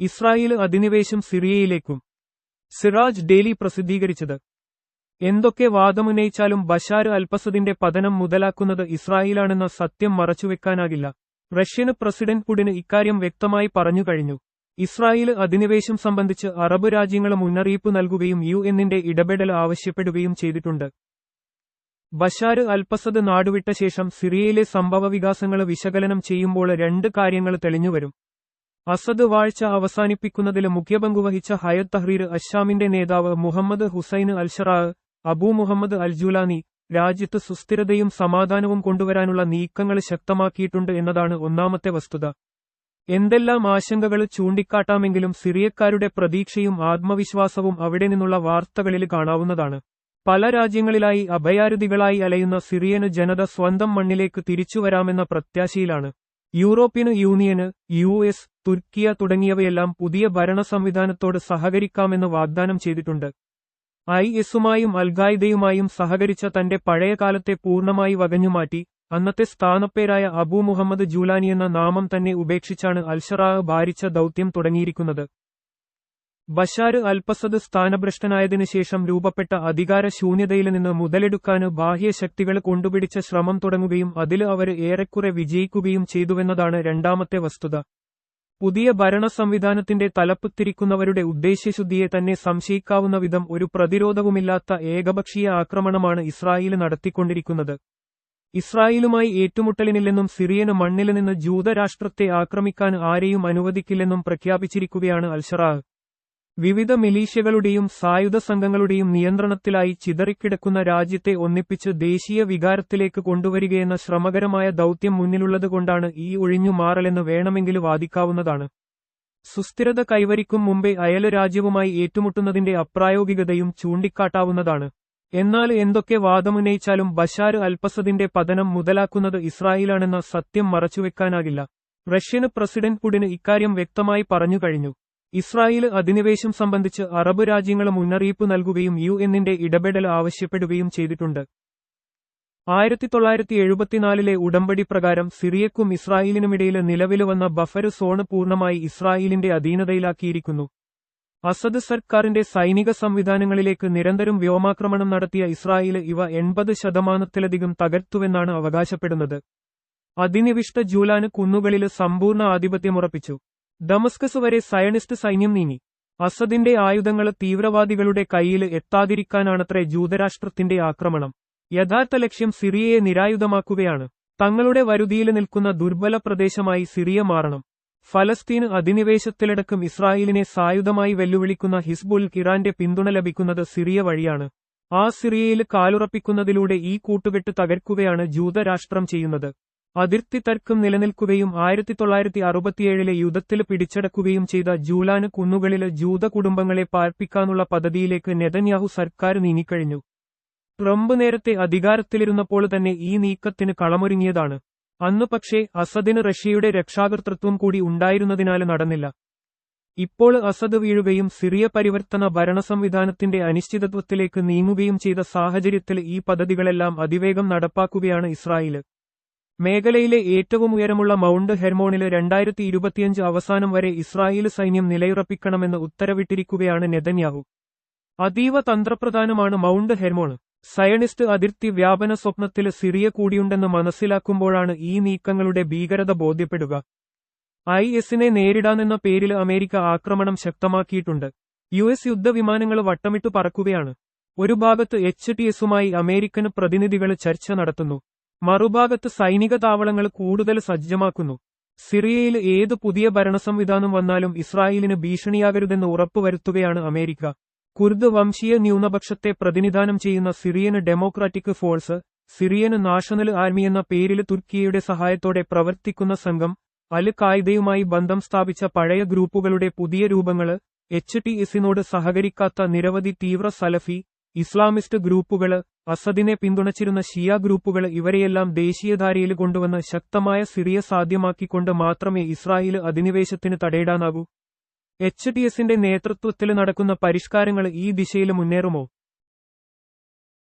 Israel അധിനിവേശം സിറിയയിലേക്കും Siraj daily പ്രസിദ്ധീകരിച്ചത്. എന്തൊക്കെ വാദമുന്നയിച്ചാലും ബഷാർ അൽപസദിന്റെ പതനം മുതലാക്കുന്നത് ഇസ്രായേലാണെന്ന സത്യം മറച്ചുവെക്കാനാകില്ല. റഷ്യന് പ്രസിഡന്റ് പുടിന് ഇക്കാര്യം വ്യക്തമായി പറഞ്ഞു കഴിഞ്ഞു. ഇസ്രായേൽ അധിനിവേശം സംബന്ധിച്ച് അറബ് രാജ്യങ്ങൾ മുന്നറിയിപ്പ് നൽകുകയും യു എന്നിന്റെ ഇടപെടൽ ആവശ്യപ്പെടുകയും ചെയ്തിട്ടുണ്ട്. ബഷാർ അൽപസദ് നാടുവിട്ട ശേഷം സിറിയയിലെ സംഭവ വികാസങ്ങൾ വിശകലനം ചെയ്യുമ്പോൾ രണ്ട് കാര്യങ്ങൾ തെളിഞ്ഞുവരും. അസദ് വാഴ്ച അവസാനിപ്പിക്കുന്നതിൽ മുഖ്യപങ്കുവഹിച്ച ഹയത് തഹ്രീർ അഷാമിന്റെ നേതാവ് മുഹമ്മദ് ഹുസൈൻ അൽഷറാ അബൂ മുഹമ്മദ് അൽജുലാനി രാജ്യത്ത് സുസ്ഥിരതയും സമാധാനവും കൊണ്ടുവരാനുള്ള നീക്കങ്ങൾ ശക്തമാക്കിയിട്ടുണ്ട് എന്നതാണ് ഒന്നാമത്തെ വസ്തുത. എന്തെല്ലാം ആശങ്കകൾ ചൂണ്ടിക്കാട്ടാമെങ്കിലും സിറിയക്കാരുടെ പ്രതീക്ഷയും ആത്മവിശ്വാസവും അവിടെ നിന്നുള്ള വാർത്തകളിൽ കാണാവുന്നതാണ്. പല രാജ്യങ്ങളിലായി അഭയാരുതികളായി അലയുന്ന സിറിയന് ജനത സ്വന്തം മണ്ണിലേക്ക് തിരിച്ചുവരാമെന്ന പ്രത്യാശയിലാണ്. European Union U S Turkiye തുടങ്ങിയവയെല്ലാം പുതിയ ഭരണ സംവിധാനത്തോട് സഹകരിക്കാമെന്ന് വാഗ്ദാനം ചെയ്തിട്ടുണ്ട്. ഐ എസുമായും അൽഖായിദയുമായും സഹകരിച്ച തന്റെ പഴയകാലത്തെ പൂർണമായി വകഞ്ഞുമാറ്റി അന്നത്തെ സ്ഥാനപ്പേരായ അബു മുഹമ്മദ് ജൂലാനി എന്ന നാമം തന്നെ ഉപേക്ഷിച്ചാണ് അൽഷറാഹ് ഭാരിച്ച ദൌത്യം തുടങ്ങിയിരിക്കുന്നത്. ബഷാർ അൽപസദ് സ്ഥാനഭ്രഷ്ടനായതിനു ശേഷം രൂപപ്പെട്ട അധികാര ശൂന്യതയിൽ നിന്ന് മുതലെടുക്കാന് ബാഹ്യശക്തികൾ കൊണ്ടുപിടിച്ച ശ്രമം തുടങ്ങുകയും അതിൽ അവർ ഏറെക്കുറെ വിജയിക്കുകയും ചെയ്തുവെന്നതാണ് രണ്ടാമത്തെ വസ്തുത. പുതിയ ഭരണ സംവിധാനത്തിന്റെ തലപ്പത്തിരിക്കുന്നവരുടെ ഉദ്ദേശ്യശുദ്ധിയെ തന്നെ സംശയിക്കാവുന്ന വിധം ഒരു പ്രതിരോധവുമില്ലാത്ത ഏകപക്ഷീയ ആക്രമണമാണ് ഇസ്രായേൽ നടത്തിക്കൊണ്ടിരിക്കുന്നത്. ഇസ്രായേലുമായി ഏറ്റുമുട്ടലിനില്ലെന്നും സിറിയന് മണ്ണിൽ നിന്ന് ജൂതരാഷ്ട്രത്തെ ആക്രമിക്കാൻ ആരെയും അനുവദിക്കില്ലെന്നും പ്രഖ്യാപിച്ചിരിക്കുകയാണ് അൽഷറാഹ്. വിവിധ മിലീഷ്യകളുടെയും സായുധ സംഘങ്ങളുടെയും നിയന്ത്രണത്തിലായി ചിതറിക്കിടക്കുന്ന രാജ്യത്തെ ഒന്നിപ്പിച്ച് ദേശീയ വികാരത്തിലേക്ക് കൊണ്ടുവരികയെന്ന ശ്രമകരമായ ദൌത്യം മുന്നിലുള്ളതുകൊണ്ടാണ് ഈ ഒഴിഞ്ഞു മാറലെന്ന് വേണമെങ്കിൽ വാദിക്കാവുന്നതാണ്. സുസ്ഥിരത കൈവരിക്കും മുമ്പേ അയല രാജ്യവുമായി ഏറ്റുമുട്ടുന്നതിന്റെ അപ്രായോഗികതയും ചൂണ്ടിക്കാട്ടാവുന്നതാണ്. എന്നാൽ എന്തൊക്കെ വാദമുന്നയിച്ചാലും ബഷാർ അൽപസദിന്റെ പതനം മുതലാക്കുന്നത് ഇസ്രായേലാണെന്ന സത്യം മറച്ചുവെക്കാനാകില്ല. റഷ്യന് പ്രസിഡന്റ് പുടിന് ഇക്കാര്യം വ്യക്തമായി പറഞ്ഞു കഴിഞ്ഞു. ഇസ്രായേൽ അധിനിവേശം സംബന്ധിച്ച് അറബ് രാജ്യങ്ങൾ മുന്നറിയിപ്പ് നൽകുകയും യു എന്നിന്റെ ഇടപെടൽ ആവശ്യപ്പെടുകയും ചെയ്തിട്ടുണ്ട്. ആയിരത്തി തൊള്ളായിരത്തി എഴുപത്തിനാലിലെ ഉടമ്പടി പ്രകാരം സിറിയക്കും ഇസ്രായേലിനുമിടയിൽ നിലവിൽ വന്ന ബഫർ സോണ് പൂർണമായി ഇസ്രായേലിന്റെ അധീനതയിലാക്കിയിരിക്കുന്നു. അസദ് സർക്കാരിന്റെ സൈനിക സംവിധാനങ്ങളിലേക്ക് നിരന്തരം വ്യോമാക്രമണം നടത്തിയ ഇസ്രായേൽ ഇവ എൺപത് ശതമാനത്തിലധികം തകർത്തുവെന്നാണ് അവകാശപ്പെടുന്നത്. അധിനിവിഷ്ട ജൂലാന് കുന്നുകളിൽ സമ്പൂർണ ആധിപത്യമുറപ്പിച്ചു. ഡമസ്കസ് വരെ സയണിസ്റ്റ് സൈന്യം നീങ്ങി. അസദിന്റെ ആയുധങ്ങൾ തീവ്രവാദികളുടെ കയ്യിൽ എത്താതിരിക്കാനാണത്രേ ജൂതരാഷ്ട്രത്തിന്റെ ആക്രമണം. യഥാർത്ഥ ലക്ഷ്യം സിറിയയെ നിരായുധമാക്കുകയാണ്. തങ്ങളുടെ വരുതിയിൽ നിൽക്കുന്ന ദുർബല പ്രദേശമായി സിറിയ മാറണം. ഫലസ്തീന് അധിനിവേശത്തിലടക്കം ഇസ്രായേലിനെ സായുധമായി വെല്ലുവിളിക്കുന്ന ഹിസ്ബുൽ ഇറാന്റെ പിന്തുണ ലഭിക്കുന്നത് സിറിയ വഴിയാണ്. ആ സിറിയയിൽ കാലുറപ്പിക്കുന്നതിലൂടെ ഈ കൂട്ടുകെട്ട് തകർക്കുകയാണ് ജൂതരാഷ്ട്രം ചെയ്യുന്നത്. അതിർത്തി തർക്കം നിലനിൽക്കുകയും ആയിരത്തി തൊള്ളായിരത്തി അറുപത്തിയേഴിലെ യുദ്ധത്തിൽ പിടിച്ചടക്കുകയും ചെയ്ത ജൂലാന് കുന്നുകളിലെ ജൂത കുടുംബങ്ങളെ പാർപ്പിക്കാനുള്ള പദ്ധതിയിലേക്ക് നെതന്യാഹു സർക്കാർ നീങ്ങിക്കഴിഞ്ഞു. ട്രംപ് നേരത്തെ അധികാരത്തിലിരുന്നപ്പോൾ തന്നെ ഈ നീക്കത്തിന് കളമൊരുങ്ങിയതാണ്. അന്ന് പക്ഷേ അസദിന് റഷ്യയുടെ രക്ഷാകർത്തൃത്വം കൂടി ഉണ്ടായിരുന്നതിനാൽ നടന്നില്ല. ഇപ്പോൾ അസദ് വീഴുകയും സിറിയ പരിവർത്തന ഭരണ സംവിധാനത്തിന്റെ അനിശ്ചിതത്വത്തിലേക്ക് നീങ്ങുകയും ചെയ്ത സാഹചര്യത്തിൽ ഈ പദ്ധതികളെല്ലാം അതിവേഗം നടപ്പാക്കുകയാണ് ഇസ്രായേൽ മേഖലയിലെ ഏറ്റവും ഉയരമുള്ള മൗണ്ട് ഹെർമോണിൽ രണ്ടായിരത്തി ഇരുപത്തിയഞ്ച് അവസാനം വരെ ഇസ്രായേൽ സൈന്യം നിലയുറപ്പിക്കണമെന്ന് ഉത്തരവിട്ടിരിക്കുകയാണ് നെതന്യാഹു. അതീവ തന്ത്രപ്രധാനമാണ് മൗണ്ട് ഹെർമോൺ. സയണിസ്റ്റ് അതിർത്തി വ്യാപന സ്വപ്നത്തിൽ സിറിയ കൂടിയുണ്ടെന്ന് മനസ്സിലാക്കുമ്പോഴാണ് ഈ നീക്കങ്ങളുടെ ഭീകരത ബോധ്യപ്പെടുക. ഐ എസിനെ നേരിടാനെന്ന പേരിൽ അമേരിക്ക ആക്രമണം ശക്തമാക്കിയിട്ടുണ്ട്. യു എസ് യുദ്ധവിമാനങ്ങൾ വട്ടമിട്ടു പറക്കുകയാണ്. ഒരു ഭാഗത്ത് എച്ച് ടി എസുമായി അമേരിക്കൻ പ്രതിനിധികൾ ചർച്ച നടത്തുന്നു. മറുഭാഗത്ത് സൈനിക താവളങ്ങൾ കൂടുതൽ സജ്ജമാക്കുന്നു. സിറിയയിൽ ഏത് പുതിയ ഭരണസംവിധാനം വന്നാലും ഇസ്രായേലിന് ഭീഷണിയാകരുതെന്ന് ഉറപ്പുവരുത്തുകയാണ് അമേരിക്ക. കുർദ് വംശീയ ന്യൂനപക്ഷത്തെ പ്രതിനിധാനം ചെയ്യുന്ന Syrian Democratic Force Syrian National Army എന്ന പേരിൽ തുർക്കിയുടെ സഹായത്തോടെ പ്രവർത്തിക്കുന്ന സംഘം അൽ കായിദയുമായി ബന്ധം സ്ഥാപിച്ച പഴയ ഗ്രൂപ്പുകളുടെ പുതിയ രൂപങ്ങൾ എച്ച് ടി എസിനോട് സഹകരിക്കാത്ത നിരവധി തീവ്ര സലഫി ഇസ്ലാമിസ്റ്റ് ഗ്രൂപ്പുകൾ അസദിനെ പിന്തുണച്ചിരുന്ന ഷിയ ഗ്രൂപ്പുകൾ ഇവരെയെല്ലാം ദേശീയധാരയിൽ കൊണ്ടുവന്ന് ശക്തമായ സിറിയ സാധ്യമാക്കിക്കൊണ്ട് മാത്രമേ ഇസ്രായേൽ അധിനിവേശത്തിന് തടയിടാനാകൂ. എച്ച് ഡി എസിന്റെ നേതൃത്വത്തിൽ നടക്കുന്ന പരിഷ്കാരങ്ങൾ ഈ ദിശയിൽ മുന്നേറുമോ?